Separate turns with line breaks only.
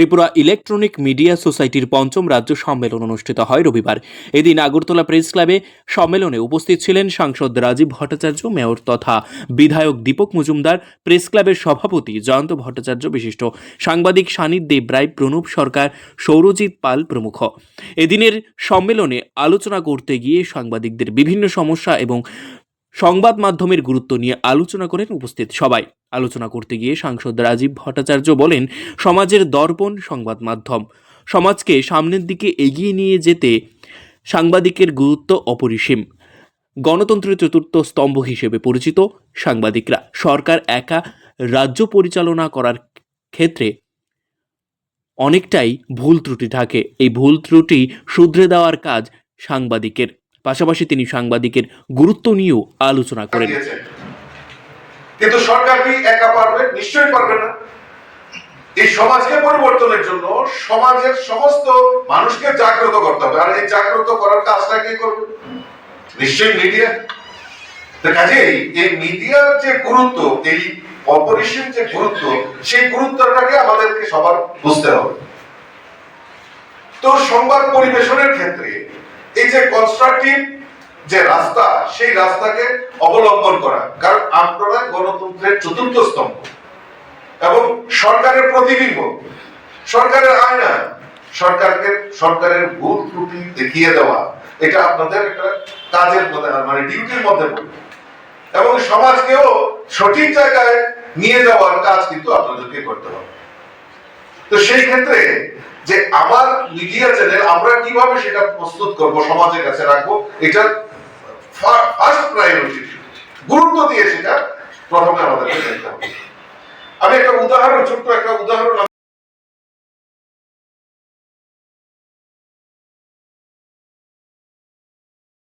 Tripura electronic media সোসাইটির পঞ্চম রাজ্য সম্মেলন অনুষ্ঠিত হয় রবিবার। এদিন আগরতলা প্রেস ক্লাবে সম্মেলনে উপস্থিত ছিলেন সাংসদ রাজীব ভট্টাচার্য, মেয়র তথা বিধায়ক দীপক মজুমদার, প্রেস ক্লাবের সভাপতি জয়ন্ত ভট্টাচার্য বিশিষ্ট। সাংবাদিক সানিদ দেব রায়, প্রণব সরকার, সৌরজিৎ পাল প্রমুখ। এদিনের সম্মেলনে আলোচনা করতে গিয়ে সাংবাদিকদের বিভিন্ন সমস্যা এবং সংবাদ মাধ্যমের গুরুত্ব নিয়ে আলোচনা করেন উপস্থিত সবাই। আলোচনা করতে গিয়ে সাংসদ রাজীব ভট্টাচার্য বলেন, সমাজের দর্পণ সংবাদ মাধ্যম। সমাজকে সামনের দিকে এগিয়ে নিয়ে যেতে সাংবাদিকের গুরুত্ব অপরিসীম। গণতন্ত্রের চতুর্থ স্তম্ভ হিসেবে পরিচিত সাংবাদিকরা। সরকার একা রাজ্য পরিচালনা করার ক্ষেত্রে অনেকটাই ভুল ত্রুটি থাকে। এই ভুল ত্রুটি শুধরে দেওয়ার কাজ সাংবাদিকের। পাশাপাশি তিনি সাংবাদিকের গুরুত্ব নিয়েও আলোচনা করেন।
কিন্তু সরকার কি একা পারবে? নিশ্চয়ই পারবে না। এই সমাজকে পরিবর্তনের জন্য সমাজের সমস্ত মানুষকে জাগ্রত করতে হবে। আর এই জাগ্রত করার কাজটা কে করবে? নিশ্চয়ই মিডিয়া কাজেই এই মিডিয়ার যে গুরুত্ব, এই অপরিসীম যে গুরুত্ব, সেই গুরুত্বটাকে আমাদেরকে সবার বুঝতে হবে। তো সংবাদ পরিবেশনের ক্ষেত্রে এই যে কনস্ট্রাকটিভ যে রাস্তা, সেই রাস্তাকে অবলম্বন করা। কারণ আপনারা গণতন্ত্রের চতুর্থ স্তম্ভ। এবং সরকারের প্রতিবিম্ব। সরকারের আয়না। সরকারকে, সরকারের ভুল ত্রুটি দেখিয়ে দেওয়া। এটা আপনাদের একটা কাজের মধ্যে মানে ডিউটির মধ্যে পড়ে। এবং সমাজকেও সঠিক জায়গায় নিয়ে যাওয়ার কাজ কিন্তু আপনাদেরকে করতে হবে। তো সেই ক্ষেত্রে যে আমার মিডিয়া চ্যানেল আমরা কীভাবে সেটা প্রস্তুত করব, সমাজের কাছে রাখব, এটা ফার্স্ট প্রায়োরিটি গুরুত্ব দিয়ে সেটা প্রথমে আমাদেরকে দেখতে হবে। আমি একটা উদাহরণ ছোট্ট